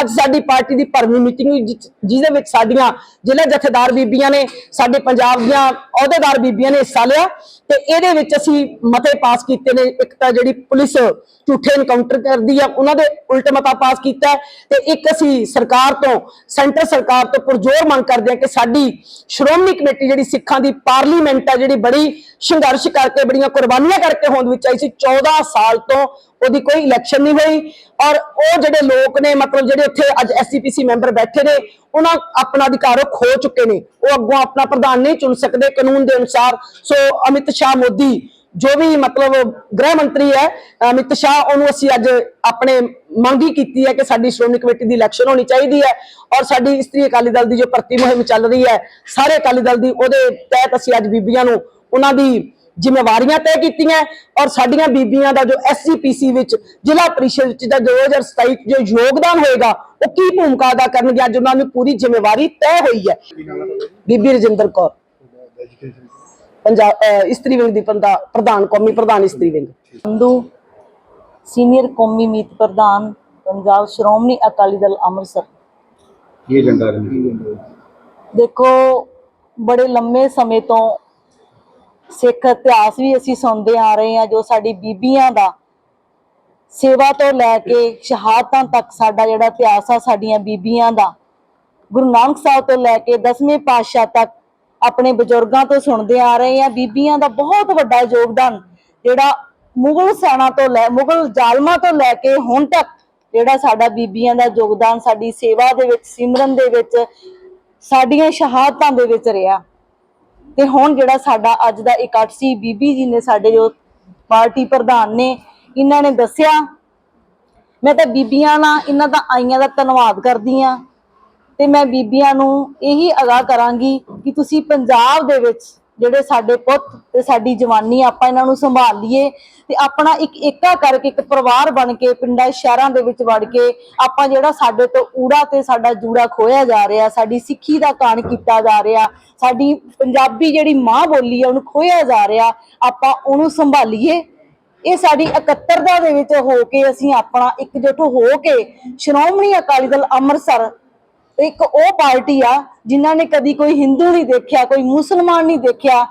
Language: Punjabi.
ਅੱਜ ਸਾਡੀ ਪਾਰਟੀ ਦੀ ਭਰਵੀਂ ਮੀਟਿੰਗ ਹੋਈ ਜਿਹ- ਜਿਹਦੇ ਵਿੱਚ ਸਾਡੀਆਂ ਜ਼ਿਲ੍ਹਾ ਜਥੇਦਾਰ ਬੀਬੀਆਂ ਨੇ, ਸਾਡੇ ਪੰਜਾਬ ਦੀਆਂ ਅਹੁਦੇਦਾਰ ਬੀਬੀਆਂ ਨੇ ਹਿੱਸਾ ਲਿਆ ਤੇ ਇਹਦੇ ਵਿੱਚ ਅਸੀਂ ਮਤੇ ਪਾਸ ਕੀਤੇ ਨੇ। ਇੱਕ ਤਾਂ ਜਿਹੜੀ ਪੁਲਿਸ ਝੂਠੇ ਇਨਕਾਊਂਟਰ ਕਰਦੀ ਆ, ਉਹਨਾਂ ਦੇ ਉਲਟ ਮਤਾ ਪਾਸ ਕੀਤਾ ਤੇ ਇੱਕ ਅਸੀਂ ਸਰਕਾਰ ਤੋਂ, ਸੈਂਟਰ ਸਰਕਾਰ ਤੋਂ ਪੁਰਜ਼ੋਰ ਮੰਗ ਕਰਦੇ ਹਾਂ ਕਿ ਸਾਡੀ ਸ਼੍ਰੋਮਣੀ ਕਮੇਟੀ ਜਿਹੜੀ ਸਿੱਖਾਂ ਦੀ ਪਾਰਲੀਮੈਂਟ ਆ, ਜਿਹੜੀ ਬੜੀ ਸੰਘਰਸ਼ ਕਰਕੇ, ਬੜੀਆਂ ਕੁਰਬਾਨੀਆਂ ਕਰਕੇ ਹੋਂਦ ਵਿੱਚ ਆਈ ਸੀ 14 ਸਾਲ ਤੋਂ ਉਹਦੀ ਕੋਈ ਇਲੈਕਸ਼ਨ ਨਹੀਂ ਹੋਈ ਔਰ ਉਹ ਜਿਹੜੇ ਲੋਕ ਨੇ, ਮਤਲਬ ਜਿਹੜੇ ਉੱਥੇ ਅੱਜ ਐਸਜੀਪੀਸੀ ਮੈਂਬਰ ਬੈਠੇ ਨੇ, ਉਹਨਾਂ ਆਪਣਾ ਅਧਿਕਾਰ ਖੋ ਚੁੱਕੇ ਨੇ। ਉਹ ਅੱਗੋਂ ਆਪਣਾ ਪ੍ਰਧਾਨ ਨਹੀਂ ਚੁਣ ਸਕਦੇ ਕਾਨੂੰਨ ਦੇ ਅਨੁਸਾਰ। ਸੋ ਅਮਿਤ ਸ਼ਾਹ ਮੋਦੀ, ਜੋ ਵੀ ਮਤਲਬ ਗ੍ਰਹਿ ਮੰਤਰੀ ਹੈ, ਅਮਿਤ ਸ਼ਾਹ, ਉਹਨੂੰ ਅਸੀਂ ਅੱਜ ਆਪਣੇ ਮੰਗੀ ਕੀਤੀ ਹੈ ਕਿ ਸਾਡੀ ਸ਼੍ਰੋਮਣੀ ਕਮੇਟੀ ਦੀ ਇਲੈਕਸ਼ਨ ਹੋਣੀ ਚਾਹੀਦੀ ਹੈ ਔਰ ਸਾਡੀ ਇਸਤਰੀ ਅਕਾਲੀ ਦਲ ਦੀ ਜੋ ਭਰਤੀ ਮੁਹਿੰਮ ਚੱਲ ਰਹੀ ਹੈ, ਸਾਰੇ ਅਕਾਲੀ ਦਲ ਦੀ ਉਹਦੇ ਤਹਿਤ ਅਸੀਂ ਅੱਜ ਬੀਬੀਆਂ ਨੂੰ ਉਹਨਾਂ ਦੀ ਜ਼ਿੰਮੇਵਾਰੀਆਂ ਤੈਅ ਕੀਤੀਆਂ ਔਰ ਸਾਡੀਆਂ ਬੀਬੀਆਂ ਦਾ ਜੋ ਐਸਜੀਪੀਸੀ ਵਿੱਚ ਜ਼ਿਲ੍ਹਾ ਪਰਿਸ਼ਦ ਵਿੱਚ ਦਾ 2027 ਚ ਜੋ ਯੋਗਦਾਨ ਹੋਏਗਾ ਉਹ ਕੀ ਭੂਮਿਕਾ ਅਦਾ ਕਰਨਗੇ? ਅੱਜ ਉਹਨਾਂ ਨੂੰ ਪੂਰੀ ਜ਼ਿੰਮੇਵਾਰੀ ਤੈਅ ਹੋਈ ਹੈ। ਬੀਬੀ ਰਜਿੰਦਰ ਕੌਰ। ਪੰਜਾਬ ਇਸਤਰੀ ਵਿੰਗ ਦੀ ਪ੍ਰਧਾ- ਪ੍ਰਧਾਨ ਕੌਮੀ ਪ੍ਰਧਾਨ ਇਸਤਰੀ ਵਿੰਗ। ਸੰਧੂ ਸੀਨੀਅਰ ਕੌਮੀ ਮੀਤ ਪ੍ਰਧਾਨ ਪੰਜਾਬ ਸ਼੍ਰੋਮਣੀ ਅਕਾਲੀ ਦਲ ਅੰਮ੍ਰਿਤਸਰ। ਦੇਖੋ ਬੜੇ ਲੰਮੇ ਸਮੇਂ ਤੋਂ ਸਿੱਖ ਇਤਿਹਾਸ ਵੀ ਅਸੀਂ ਸੁਣਦੇ ਆ ਰਹੇ ਹਾਂ, ਜੋ ਸਾਡੀ ਬੀਬੀਆਂ ਦਾ ਸੇਵਾ ਤੋਂ ਲੈ ਕੇ ਸ਼ਹਾਦਤਾਂ ਤੱਕ ਸਾਡਾ ਜਿਹੜਾ ਇਤਿਹਾਸ ਆ, ਸਾਡੀਆਂ ਬੀਬੀਆਂ ਦਾ, ਗੁਰੂ ਨਾਨਕ ਸਾਹਿਬ ਤੋਂ ਲੈ ਕੇ ਦਸਵੇਂ ਪਾਤਸ਼ਾਹ ਤੱਕ ਆਪਣੇ ਬਜ਼ੁਰਗਾਂ ਤੋਂ ਸੁਣਦੇ ਆ ਰਹੇ ਆ ਬੀਬੀਆਂ ਦਾ ਬਹੁਤ ਵੱਡਾ ਯੋਗਦਾਨ ਜਿਹੜਾ ਮੁਗਲ ਸੈਨਾ ਤੋਂ ਲੈ, ਮੁਗਲ ਜ਼ਾਲਮਾਂ ਤੋਂ ਲੈ ਕੇ ਹੁਣ ਤੱਕ ਜਿਹੜਾ ਸਾਡਾ ਬੀਬੀਆਂ ਦਾ ਯੋਗਦਾਨ, ਸਾਡੀ ਸੇਵਾ ਦੇ ਵਿੱਚ, ਸਿਮਰਨ ਦੇ ਵਿੱਚ, ਸਾਡੀਆਂ ਸ਼ਹਾਦਤਾਂ ਦੇ ਵਿੱਚ ਰਿਹਾ। ਤੇ ਹੁਣ ਜਿਹੜਾ ਸਾਡਾ ਅੱਜ ਦਾ ਇਕੱਠ ਸੀ, ਬੀਬੀ ਜੀ ਨੇ ਸਾਡੇ ਜੋ ਪਾਰਟੀ ਪ੍ਰਧਾਨ ਨੇ, ਇਹਨਾਂ ਨੇ ਦੱਸਿਆ, ਮੈਂ ਤਾਂ ਬੀਬੀਆਂ ਨਾਲ ਇਹਨਾਂ ਦਾ ਆਈਆਂ ਦਾ ਧੰਨਵਾਦ ਕਰਦੀ ਆ ਤੇ ਮੈਂ ਬੀਬੀਆਂ ਨੂੰ ਇਹੀ ਅਗਾਹ ਕਰਾਂਗੀ ਕਿ ਤੁਸੀਂ ਪੰਜਾਬ ਦੇ ਵਿੱਚ ਜਿਹੜੇ ਸਾਡੇ ਪੁੱਤ ਤੇ ਸਾਡੀ ਜਵਾਨੀ ਆਪਾਂ ਇਹਨਾਂ ਨੂੰ ਸੰਭਾਲ ਲਈਏ ਤੇ ਆਪਣਾ ਇੱਕ ਏਕਾ ਕਰਕੇ ਇੱਕ ਪਰਿਵਾਰ ਬਣ ਕੇ ਪਿੰਡਾਂ, ਸ਼ਹਿਰਾਂ ਦੇ ਵਿੱਚ ਵੜ ਕੇ ਆਪਾਂ ਜਿਹੜਾ ਸਾਡੇ ਤੋਂ ਊੜਾ ਤੇ ਸਾਡਾ ਜੂੜਾ ਖੋਇਆ ਜਾ ਰਿਹਾ, ਸਾਡੀ ਸਿੱਖੀ ਦਾ ਕਾਣ ਕੀਤਾ ਜਾ ਰਿਹਾ, ਸਾਡੀ ਪੰਜਾਬੀ ਜਿਹੜੀ ਮਾਂ ਬੋਲੀ ਆ, ਉਹਨੂੰ ਖੋਇਆ ਜਾ ਰਿਹਾ, ਆਪਾਂ ਉਹਨੂੰ ਸੰਭਾਲੀਏ। ਇਹ ਸਾਡੀ ਇਕੱਤਰਤਾ ਦੇ ਵਿੱਚ ਹੋ ਕੇ ਅਸੀਂ ਆਪਣਾ ਇਕਜੁੱਟ ਹੋ ਕੇ ਸ਼੍ਰੋਮਣੀ ਅਕਾਲੀ ਦਲ ਅੰਮ੍ਰਿਤਸਰ ਇੱਕ ਉਹ ਪਾਰਟੀ ਆ ਜਿਨ੍ਹਾਂ ਨੇ ਕਦੀ ਕੋਈ ਹਿੰਦੂ ਨਹੀਂ ਦੇਖਿਆ, ਕੋਈ ਮੁਸਲਮਾਨ ਨਹੀਂ ਦੇਖਿਆ